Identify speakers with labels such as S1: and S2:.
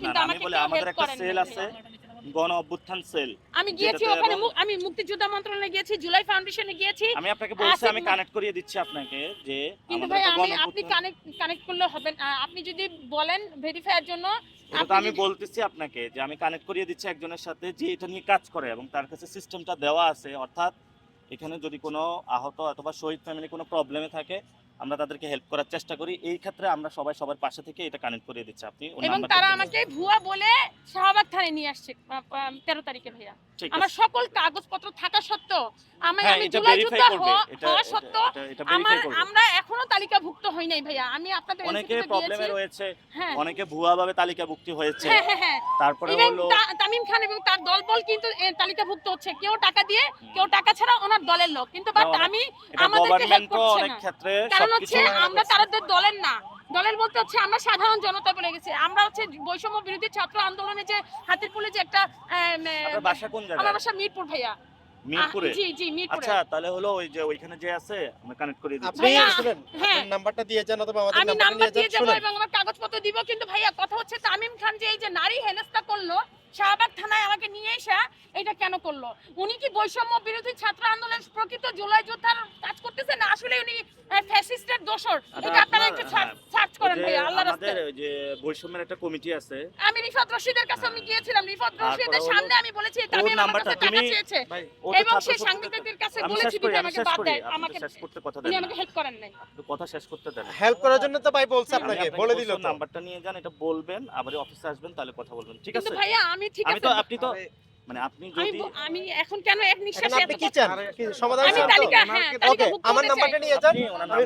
S1: কিন্তু আমাকে
S2: বলি আমাদের একটা সেল আছে গণ অভ্যুত্থান সেল
S1: আমি গিয়েছি ওখানে আমি মুক্তিযোদ্ধা মন্ত্রণালয়ে গিয়েছি জুলাই ফাউন্ডেশনে গিয়েছি।
S2: আমি আপনাকে বলছি আমি কানেক্ট করিয়ে দিচ্ছি আপনাকে যে
S1: কিন্তু ভাই আমি আপনি কানেক্ট কানেক্ট করলে হবে আপনি যদি বলেন ভেরিফাইয়ের জন্য
S2: তো আমি বলতেছি আপনাকে যে আমি কানেক্ট করিয়ে দিচ্ছি একজনের সাথে যে এটা নিয়ে কাজ করে এবং তার কাছে সিস্টেমটা দেওয়া আছে। অর্থাৎ এখানে যদি কোনো আহত অথবা শহীদ ফ্যামিলি কোনো প্রবলেমে থাকে আমরা তাদেরকে হেল্প করার চেষ্টা করি। এই ক্ষেত্রে আমরা সবাই সবার পাশে থেকে এটা কানেক্ট করে দিচ্ছি। আপনি
S1: এবং তারা আমাকে ভুয়া বলে শাহবাগ থানায় নিয়ে আসছে তেরো তারিখে ভাইয়া। আমার সকল কাগজপত্র থাকা সত্ত্বেও আমি
S2: হ্যাঁ
S1: আমি জুলাই যুদ্ধ হওয়া- সত্ত্বেও আমার আমরা হই নাই ভাইয়া। আমি আপনাদের
S2: অনেকে প্রবলেমে রয়েছে
S1: হ্যাঁ।
S2: অনেকে ভুয়াভাবে তালিকাভুক্তি হয়েছে।
S1: হ্যাঁ হ্যাঁ হ্যাঁ।
S2: তারপরে হলো
S1: তামিম খান এবং তার দলবল কিন্তু তালিকাভুক্ত হচ্ছে। কেউ টাকা দিয়ে কেউ টাকা ছাড়া ওনার দলের লোক। কিন্তু বাট আমি আমাদেরকে হেল্প করছে
S2: অনেক ক্ষেত্রে
S1: কারণ হচ্ছে আমরা তাদের দলের না। দলের বলতে হচ্ছে আমরা সাধারণ জনতা বলে গেছি। আমরা হচ্ছে বৈষম্য বিরোধী ছাত্র আন্দোলনে যে হাতিরপুলে যে একটা আমার বাসা মিরপুর ভাইয়া।
S2: মিরপুরে?
S1: জি জি মিরপুরে।
S2: আচ্ছা তাহলে হলো ওই যে ওইখানে যে আছে আমরা কানেক্ট করে দিচ্ছি।
S3: আপনি
S1: ভাইয়া,
S3: শুনেন
S1: হ্যাঁ।
S3: আপনার নাম্বারটা দিয়ে যান অথবা আমাদের
S1: আমি নাম্বার দিয়ে
S3: যান
S1: এবং আমার কাগজপত্র দিব কিন্তু ভাইয়া কথা হচ্ছে তামিম খান যে এই যে নারী হেনস্থা করল শাহবাগ থানায় আমাকে নিয়ে এসে এটা কেন করল? উনি কি বৈষম্য বিরোধী ছাত্র আন্দোলন প্রকৃত জুলাই যোদ্ধার কাজ করতেছে? না আসলে উনি ফ্যাসিস্টের দোষর। এটা আপনারা একটু
S2: হ্যাঁ,
S1: সার্চ
S2: ওই
S1: করেন
S2: যে
S1: ভাইয়া আল্লাহ
S2: আমাদের যে বৈষম্যের একটা কমিটি আছে।
S1: আমি রিফাত রশিদের কাছে আমি গিয়েছিলাম। রিফাত রশিদের সামনে আমি বলেছি তামিম আমার কাছে টাকা চেয়েছে এবং সে সাংবাদিকদের কাছে বলেছি
S2: আমি
S1: আমাকে বাদ দেয় আমাকে
S2: শেষ করতে কথা দেন
S1: আমাকে হেল্প করেন নাই।
S2: কথা শেষ করতে দেন
S3: হেল্প করার জন্য তো ভাই বলছে আপনাকে বলে দিল
S2: নাম্বারটা নিয়ে যান এটা বলবেন আবার অফিসে আসবেন তাহলে কথা বলবেন ঠিক
S1: কিন্তু
S2: আছে?
S1: ভাইয়া আমি ঠিক
S2: আমি
S1: আছে।
S2: তো আপনি তো মানে আপনি যদি
S1: আমি এখন কেন এক
S3: এখন
S1: নিঃশ্বাসে এত
S3: কি চান? সমাধান
S1: আমি
S3: তো?
S1: তালিকা হ্যাঁ
S3: আমার নাম্বারটা নিয়ে যান। আমি